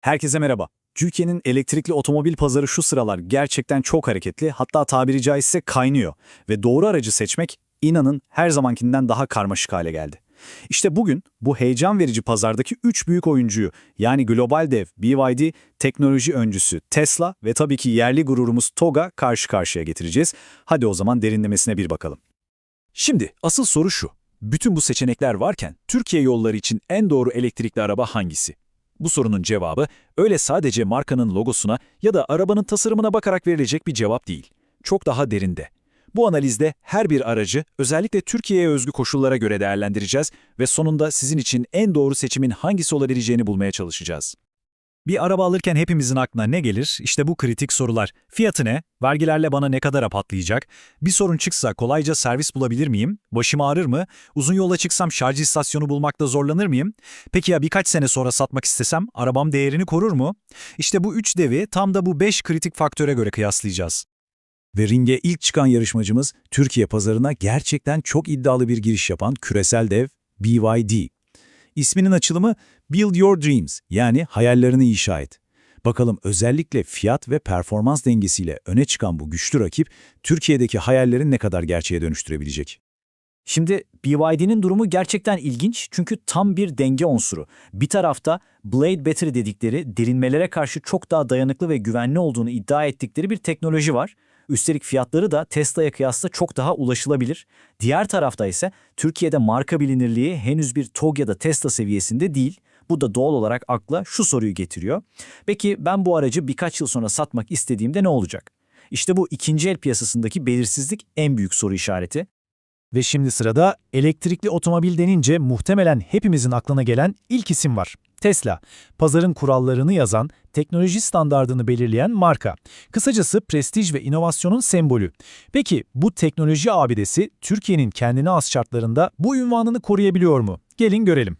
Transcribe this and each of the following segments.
Herkese merhaba. Türkiye'nin elektrikli otomobil pazarı şu sıralar gerçekten çok hareketli, hatta tabiri caizse kaynıyor ve doğru aracı seçmek inanın her zamankinden daha karmaşık hale geldi. İşte bugün bu heyecan verici pazardaki 3 büyük oyuncuyu yani global dev, BYD, teknoloji öncüsü Tesla ve tabii ki yerli gururumuz TOG'a karşı karşıya getireceğiz. Hadi o zaman derinlemesine bir bakalım. Şimdi asıl soru şu. Bütün bu seçenekler varken Türkiye yolları için en doğru elektrikli araba hangisi? Bu sorunun cevabı öyle sadece markanın logosuna ya da arabanın tasarımına bakarak verilecek bir cevap değil. Çok daha derinde. Bu analizde her bir aracı özellikle Türkiye'ye özgü koşullara göre değerlendireceğiz ve sonunda sizin için en doğru seçimin hangisi olabileceğini bulmaya çalışacağız. Bir araba alırken hepimizin aklına ne gelir? İşte bu kritik sorular. Fiyatı ne? Vergilerle bana ne kadar patlayacak? Bir sorun çıksa kolayca servis bulabilir miyim? Başım ağrır mı? Uzun yola çıksam şarj istasyonu bulmakta zorlanır mıyım? Peki ya birkaç sene sonra satmak istesem arabam değerini korur mu? İşte bu üç devi tam da bu beş kritik faktöre göre kıyaslayacağız. Ve ringe ilk çıkan yarışmacımız Türkiye pazarına gerçekten çok iddialı bir giriş yapan küresel dev BYD. İsminin açılımı Build Your Dreams yani hayallerini inşa et. Bakalım özellikle fiyat ve performans dengesiyle öne çıkan bu güçlü rakip Türkiye'deki hayallerin ne kadar gerçeğe dönüştürebilecek? Şimdi BYD'nin durumu gerçekten ilginç çünkü tam bir denge unsuru. Bir tarafta Blade Battery dedikleri derinmelere karşı çok daha dayanıklı ve güvenli olduğunu iddia ettikleri bir teknoloji var. Üstelik fiyatları da Tesla'ya kıyasla çok daha ulaşılabilir. Diğer tarafta ise Türkiye'de marka bilinirliği henüz bir TOG ya da Tesla seviyesinde değil. Bu da doğal olarak akla şu soruyu getiriyor. Peki ben bu aracı birkaç yıl sonra satmak istediğimde ne olacak? İşte bu ikinci el piyasasındaki belirsizlik en büyük soru işareti. Ve şimdi sırada elektrikli otomobil denince muhtemelen hepimizin aklına gelen ilk isim var. Tesla, pazarın kurallarını yazan, teknoloji standardını belirleyen marka. Kısacası prestij ve inovasyonun sembolü. Peki bu teknoloji abidesi Türkiye'nin kendine has şartlarında bu ünvanını koruyabiliyor mu? Gelin görelim.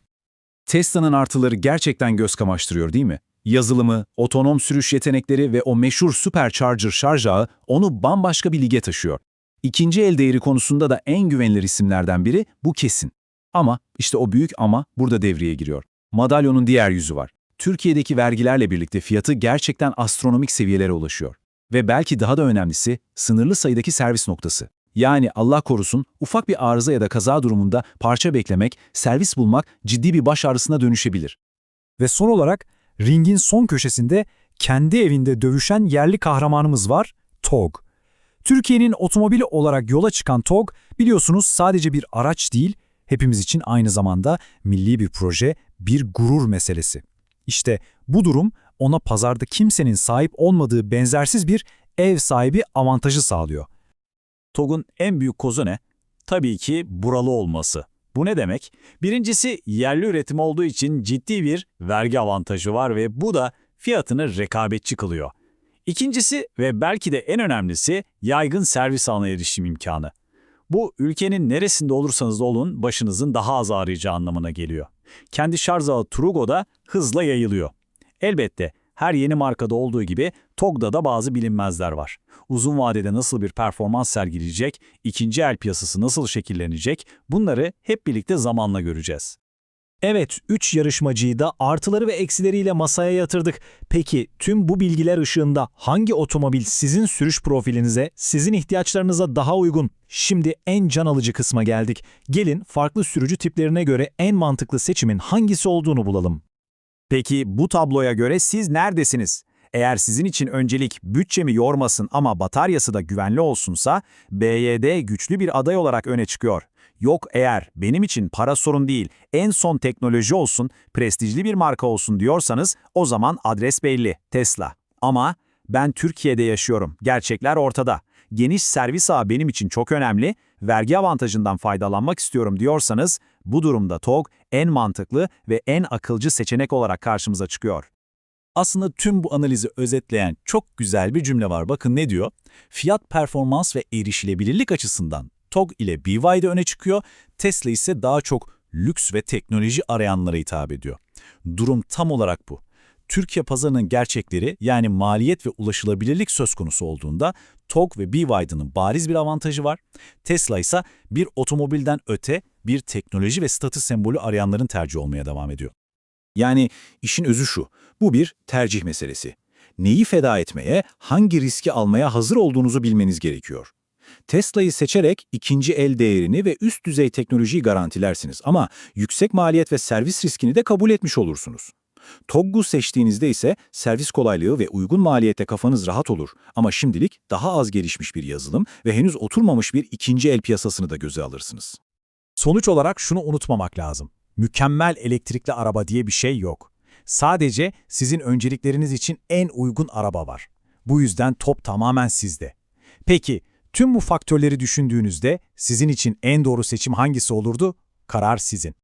Tesla'nın artıları gerçekten göz kamaştırıyor değil mi? Yazılımı, otonom sürüş yetenekleri ve o meşhur Supercharger şarj ağı onu bambaşka bir lige taşıyor. İkinci el değeri konusunda da en güvenilir isimlerden biri bu kesin. Ama işte o büyük ama burada devreye giriyor. Madalyonun diğer yüzü var. Türkiye'deki vergilerle birlikte fiyatı gerçekten astronomik seviyelere ulaşıyor. Ve belki daha da önemlisi sınırlı sayıdaki servis noktası. Yani Allah korusun ufak bir arıza ya da kaza durumunda parça beklemek, servis bulmak ciddi bir baş ağrısına dönüşebilir. Ve son olarak ringin son köşesinde kendi evinde dövüşen yerli kahramanımız var, TOG. Türkiye'nin otomobili olarak yola çıkan TOG biliyorsunuz sadece bir araç değil, hepimiz için aynı zamanda milli bir proje, bir gurur meselesi. İşte bu durum ona pazarda kimsenin sahip olmadığı benzersiz bir ev sahibi avantajı sağlıyor. TOG'un en büyük kozu ne? Tabii ki buralı olması. Bu ne demek? Birincisi yerli üretim olduğu için ciddi bir vergi avantajı var ve bu da fiyatını rekabetçi kılıyor. İkincisi ve belki de en önemlisi yaygın servis ağına erişim imkanı. Bu ülkenin neresinde olursanız olun başınızın daha az ağrıyacağı anlamına geliyor. Kendi şarj ağı Trugo'da hızla yayılıyor. Elbette her yeni markada olduğu gibi TOG'da da bazı bilinmezler var. Uzun vadede nasıl bir performans sergileyecek, ikinci el piyasası nasıl şekillenecek bunları hep birlikte zamanla göreceğiz. Evet, 3 yarışmacıyı da artıları ve eksileriyle masaya yatırdık. Peki tüm bu bilgiler ışığında hangi otomobil sizin sürüş profilinize, sizin ihtiyaçlarınıza daha uygun? Şimdi en can alıcı kısma geldik. Gelin farklı sürücü tiplerine göre en mantıklı seçimin hangisi olduğunu bulalım. Peki bu tabloya göre siz neredesiniz? Eğer sizin için öncelik bütçemi yormasın ama bataryası da güvenli olsunsa BYD güçlü bir aday olarak öne çıkıyor. Yok eğer benim için para sorun değil, en son teknoloji olsun, prestijli bir marka olsun diyorsanız o zaman adres belli, Tesla. Ama ben Türkiye'de yaşıyorum, gerçekler ortada. Geniş servis ağı benim için çok önemli, vergi avantajından faydalanmak istiyorum diyorsanız bu durumda TOG en mantıklı ve en akılcı seçenek olarak karşımıza çıkıyor. Aslında tüm bu analizi özetleyen çok güzel bir cümle var. Bakın ne diyor? Fiyat, performans ve erişilebilirlik açısından TOG ile BYD öne çıkıyor, Tesla ise daha çok lüks ve teknoloji arayanlara hitap ediyor. Durum tam olarak bu. Türkiye pazarının gerçekleri yani maliyet ve ulaşılabilirlik söz konusu olduğunda TOG ve BYD'nin bariz bir avantajı var. Tesla ise bir otomobilden öte bir teknoloji ve statü sembolü arayanların tercih olmaya devam ediyor. Yani işin özü şu, bu bir tercih meselesi. Neyi feda etmeye, hangi riski almaya hazır olduğunuzu bilmeniz gerekiyor. Tesla'yı seçerek ikinci el değerini ve üst düzey teknolojiyi garantilersiniz ama yüksek maliyet ve servis riskini de kabul etmiş olursunuz. Togg'u seçtiğinizde ise servis kolaylığı ve uygun maliyete kafanız rahat olur ama şimdilik daha az gelişmiş bir yazılım ve henüz oturmamış bir ikinci el piyasasını da göze alırsınız. Sonuç olarak şunu unutmamak lazım. Mükemmel elektrikli araba diye bir şey yok. Sadece sizin öncelikleriniz için en uygun araba var. Bu yüzden top tamamen sizde. Peki, tüm bu faktörleri düşündüğünüzde sizin için en doğru seçim hangisi olurdu? Karar sizin.